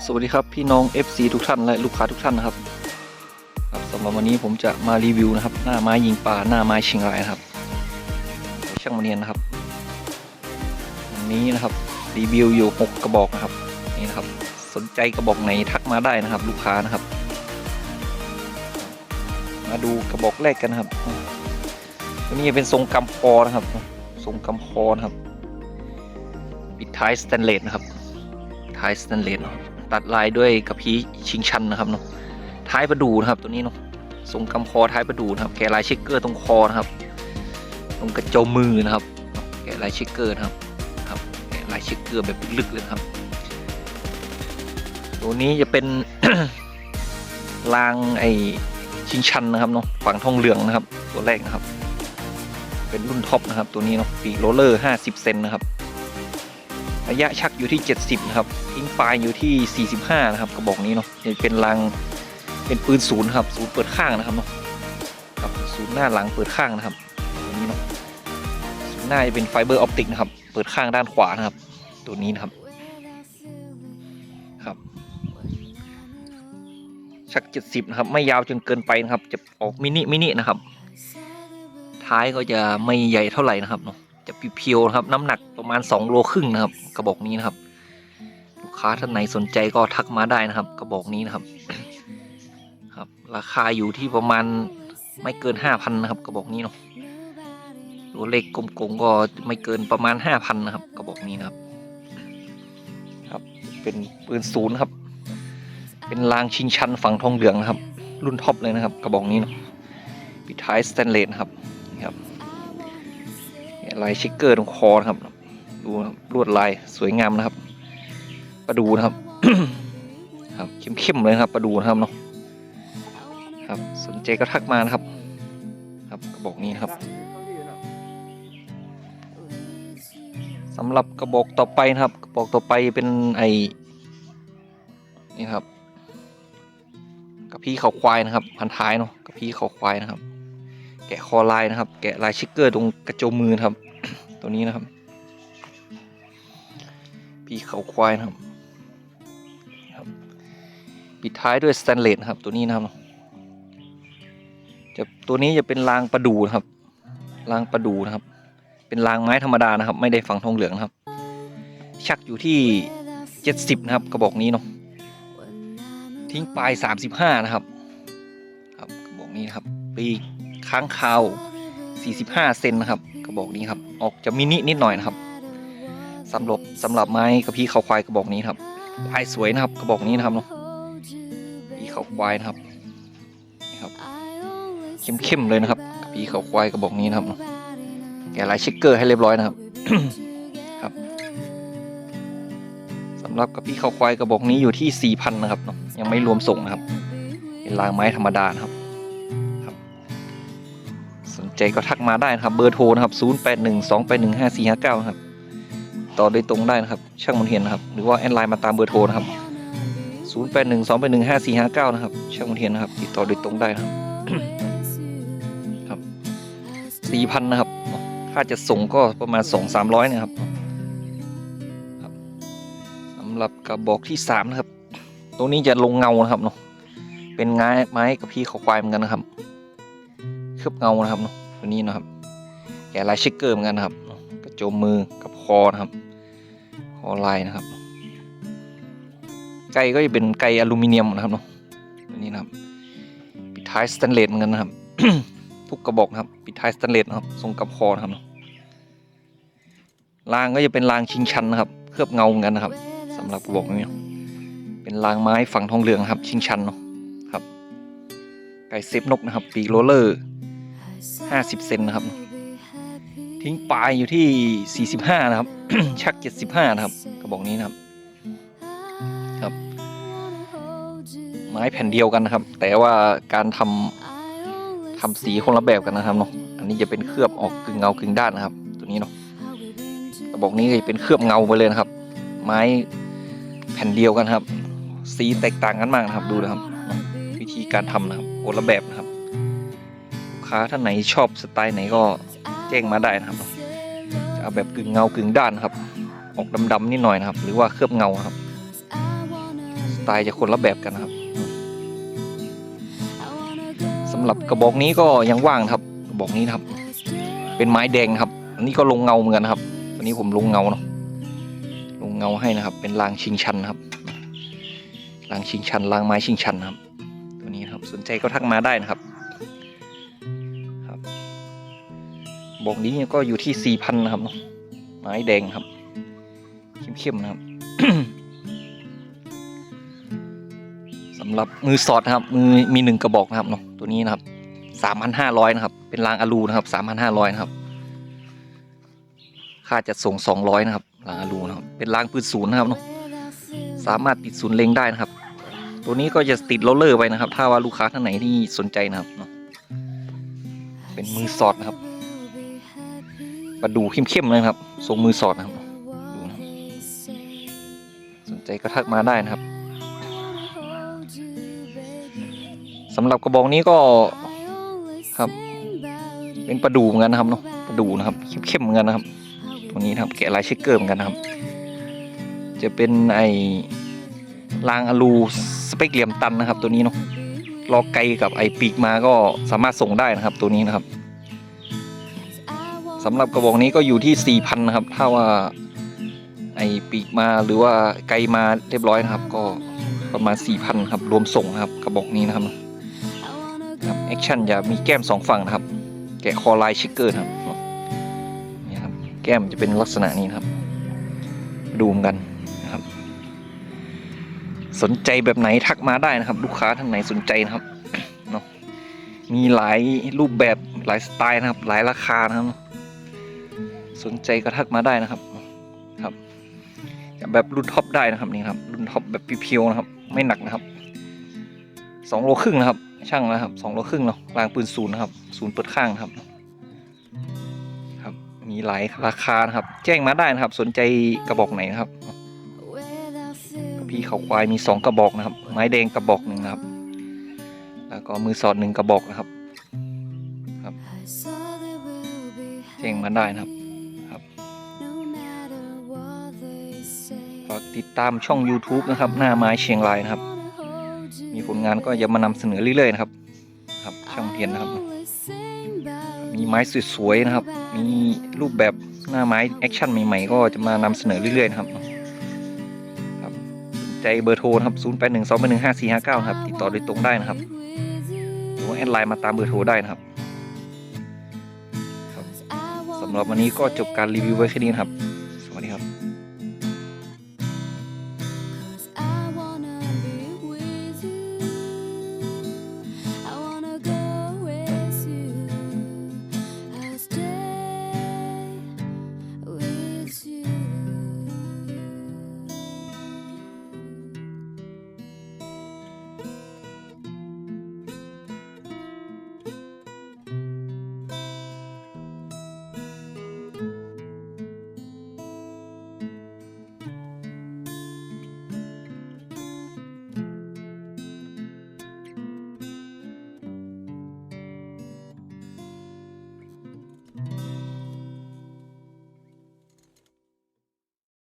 สวัสดีครับพี่น้อง FC ทุกท่านและลูกค้าทุกท่านนะครับครับสำหรับวันนี้ผมจะมารีวิวนะครับ หน้าไม้ยิงปลาหน้าไม้เชียงรายนะครับช่างมาเนียนนะครับวันนี้นะครับรีวิวอยู่ 6 กระบอกนะครับนี่นะครับ สนใจกระบอกไหนทักมาได้นะครับ ลูกค้านะครับ มาดูกระบอกแรกกันนะครับตัวนี้เป็นทรงกำพอนะครับ ทรงกำพอนะครับปิดท้ายสแตนเลสนะครับท้ายสแตนเลสเนาะ ตัดลายด้วยกระพี้ชิงชันนะครับเนาะท้ายประดูนะครับตัวนี้เนาะทรงกำคอท้ายประดูนะครับ แกะลายเช็คเกอร์ตรงคอนะครับ ตรงกระโจมมือนะครับ แกะลายเช็คเกอร์นะครับครับแกะลายเช็คเกอร์แบบลึกเลยครับ ตัวนี้จะเป็นรางไอชิงชันนะครับเนาะฝั่งทองเหลืองนะครับ ตัวแรกนะครับ เป็นรุ่นท็อปนะครับ ตัวนี้เนาะปีโรลเลอร์ 50 เซนนะครับ ระยะชักอยู่ที่ 70 นะครับทิ้งปลายอยู่ที่ 45 นะครับกระบอกนี้เนาะเป็นรังเป็นปืนศูนย์ครับศูนย์เปิดข้างนะครับเนาะครับศูนย์หน้าหลังเปิดข้างนะครับตัวนี้เนาะศูนย์หน้าจะเป็นไฟเบอร์ออปติกนะครับ เปิดข้างด้านขวานะครับ ตัวนี้นะครับครับ ชัก 70 นะครับ ไม่ยาวจนเกินไปนะครับ จะออกมินิมินินะครับ ท้ายก็จะไม่ใหญ่เท่าไหร่นะครับเนาะ จะเพียวๆนะครับ น้ำหนักประมาณ 2 โลครึ่งนะครับ กระบอกนี้นะครับ ลูกค้าท่านไหนสนใจก็ทักมาได้นะครับ กระบอกนี้นะครับ ครับ ราคาอยู่ที่ประมาณไม่เกิน 5,000นะครับ กระบอกนี้เนาะตัวเลขกลมๆก็ไม่เกินประมาณ 5,000นะครับ กระบอกนี้นะครับ ครับ เป็นปืนศูนย์ครับ เป็นรางชิงชันฝั่งทองเหลืองนะครับ รุ่นท็อปเลยนะครับ กระบอกนี้เนาะปิดท้ายสแตนเลสครับ ลายชิกเกอร์ตรงคอนะครับ ดูลวดลายสวยงามนะครับประดูนะครับ ครับเข้มๆเลยครับประดูนะครับเนาะครับสนใจก็ทักมานะครับ ครับกระบอกนี้นครับสำหรับกระบอกต่อไปนะครับกระบอกต่อไปเป็นไอนี่ครับกระพี้เขาควายนะครับ พันท้ายเนาะกระพี้เขาควายนะครับ แกะคอลายนะครับ แกะลายชิกเกอร์ตรงกระโจมมือครับ ตัวนี้นะครับพี่เขาควายนะครับ ปิดท้ายด้วยสแตนเลสครับ ตัวนี้นะครับจะตัวนี้จะเป็นรางประดูนะครับ รางประดูนะครับ เป็นรางไม้ธรรมดานะครับ ไม่ได้ฝังทองเหลืองนะครับ ชักอยู่ที่เจ็ดสิบนะครับ กระบอกนี้เนาะทิ้งปลายสามสิบห้านะครับ ครับกระบอกนี้นะครับ ปีค้างคาว 45 เซนนะครับ ระบอกนี้ครับ ออกจะมินินิดหน่อยนะครับสำหรับสำหรับไม้กระพี้เขาควายกระบอกนี้ครับลายสวยนะครับกระบอกนี้นะครับเนาะพีเขาควายนะครับนี่ครับ เข้มๆเลยนะครับกระพี้เขาควายกระบอกนี้นะครับแกะลายช็คเกอร์ให้เรียบร้อยนะครับครับสำหรับกระพี้เขาควายกระบอกนี้อยู่ที่4,000นนะครับเนาะยังไม่รวมส่งนะครับเป็นรางไม้ธรรมดานะครับ นใจก็ทักมาได้นะครับเบอร์โทรนะครับ 0 8 1 2 8 1 5 4 5 9 นะครับต่อโดยตรงได้นะครับ ช่างมนเทียนนะครับ หรือว่าแอดไลน์มาตามเบอร์โทรนะครับ 0 8 1 2 8 1 5 4 5 9 นะครับ ช่างมนเทียนนะครับ ติดต่อโดยตรงได้นะครับครับ4,000 นะครับ ค่าจะส่งก็ประมาณ 2 300 นะครับครับสำหรับกระบอกที่ 3 นะครับตัวนี้จะลงเงานะครับเนาะเป็นไม้ไม้กับพี่เขาควายเหมือนกันนะครับ เคลือบเงานะครับตัวนี้นะครับแกะลายช็คเกอร์เหมือนกันนะครับ กระโจมมือกับคอนะครับ คอลายนะครับ ไกก็จะเป็นไกอลูมิเนียมนะครับเนาะตัวนี้นะครับ ปิดท้ายสแตนเลสเหมือนกันนะครับ ทุกกระบอกนะครับ ปิดท้ายสแตนเลสนะครับ ทรงกับคอนะครับรางก็จะเป็นรางชิงชันนะครับ เคลือบเงาเหมือนกันนะครับสำหรับกระบอกนี้เป็นรางไม้ฝั่งทองเหลืองครับ ชิงชันเนาะครับ ไก่เซฟนกนะครับ ปีโรเลอร์ 50 เซนนะครับ ทิ้งปลายอยู่ที่ 45 นะครับ ชัก 75 นะครับ กระบอกนี้นะครับ ครับ ไม้แผ่นเดียวกันนะครับ แต่ว่าการทำทำสีคนละแบบกันนะครับเนาะ อันนี้จะเป็นเคลือบออกกึ่งเงากึ่งด้านนะครับ ตัวนี้เนาะ กระบอกนี้จะเป็นเคลือบเงาไปเลยนะครับ ไม้แผ่นเดียวกันครับ สีแตกต่างกันมากนะครับ ดูนะครับ วิธีการทำนะครับคนละแบบนะครับ ค้าท่านไหนชอบสไตล์ไหนก็แจ้งมาได้นะครับจะเอาแบบกึ่งเงากึ่งด้านครับ ออกดำๆนิดหน่อยนะครับ หรือว่าเคลือบเงาครับสไตล์จะคนละแบบกันนะครับสำหรับกระบอกนี้ก็ยังว่างครับกระบอกนี้นะครับ เป็นไม้แดงนะครับ อันนี้ก็ลงเงาเหมือนกันนะครับ วันนี้ผมลงเงาเนาะลงเงาให้นะครับ เป็นรางชิงชันครับรางชิงชันรางไม้ชิงชันนะครับ ตัวนี้ครับสนใจก็ทักมาได้นะครับ บอกนี้ก็อยู่ที่สี่พันนะครับเนาะไม้แดงครับ เข้มๆนะครับสำหรับมือสอดนะครับ มือมีหนึ่งกระบอกนะครับเนาะตัวนี้นะครับสามพันห้าร้อยนะครับ เป็นรางอะลูนะครับสามพันห้าร้อยนะครับ ค่าจัดส่งสองร้อยนะครับรางอะลูนะครับ เป็นรางปืนศูนย์นะครับเนาะสามารถติดศูนย์เล็งได้นะครับ ตัวนี้ก็จะติดโรลเลอร์ไปนะครับ ถ้าว่าลูกค้าท่านไหนที่สนใจนะครับเนาะเป็นมือสอดนะครับ มาดูเข้มๆเลยนะครับทรงมือสอดนะครับ สนใจก็ทักมาได้นะครับสำหรับกระบอกนี้ก็ครับ เป็นประดูเหมือนกันนะครับเนาะประดูนะครับเข้มๆเหมือนกันนะครับตัวนี้นะครับแกะลายเชคเกอร์เหมือนกันนะครับ จะเป็นไอรางอลูสเปกเหลี่ยมตันนะครับ ตัวนี้เนาะลอกไกลกับไอปีกมาก็สามารถส่งได้นะครับ ตัวนี้นะครับ สำหรับกระบอกนี้ก็อยู่ที่ 4,000 นะครับ ถ้าว่าไอปีกมาหรือว่าไกลมาเรียบร้อยนะครับ ก็ประมาณ 4,000 ครับ รวมส่งนะครับ กระบอกนี้นะครับครับแอคชั่นจะมีแก้มสองฝั่งนะครับ แกะคอลายชิกเกอร์นะครับนี่ครับ แก้มจะเป็นลักษณะนี้นะครับ ดูมกันนะครับ สนใจแบบไหนทักมาได้นะครับ ลูกค้าท่านไหนสนใจนะครับเนาะมีหลายรูปแบบหลายสไตล์นะครับ หลายราคานะครับ สนใจก็ทักมาได้นะครับ ครับแบบรุ่นท็อปได้นะครับนี่ครับ รุ่นท็อปแบบเพียวๆนะครับ ไม่หนักนะครับสองโลครึ่งนะครับ ช่างนะครับสองโลครึ่งเนาะรางปืนศูนย์นะครับศูนย์เปิดข้างนะครับ ครับ มีหลายราคานะครับ แจ้งมาได้นะครับ สนใจกระบอกไหนนะครับ พี่เขาควายมีสองกระบอกนะครับ ไม้แดงกระบอกหนึ่งนะครับ แล้วก็มือสอดหนึ่งกระบอกนะครับ ครับ แจ้งมาได้นะครับากติดตามช่อง YouTube นะครับ หน้าไม้เชียงรายนะครับ มีผลงานก็จะมานำเสนอเรื่อยๆนะครับ ครับช่างเทียนนะครับ มีไม้สวยๆนะครับ มีรูปแบบหน้าไม้แอคชั่นใหม่ๆก็จะมานำเสนอเรื่อยๆนะครับครับสนใจเบอร์โทรนะครับ0 8 1 2 1 1 5 4 5 9ครับติดต่อโดยตรงได้นะครับหรือว่าแอดไลน์มาตามเบอร์โทรได้นะครับสำหรับวันนี้ก็จบการรีวิวไว้แค่นี้นครับ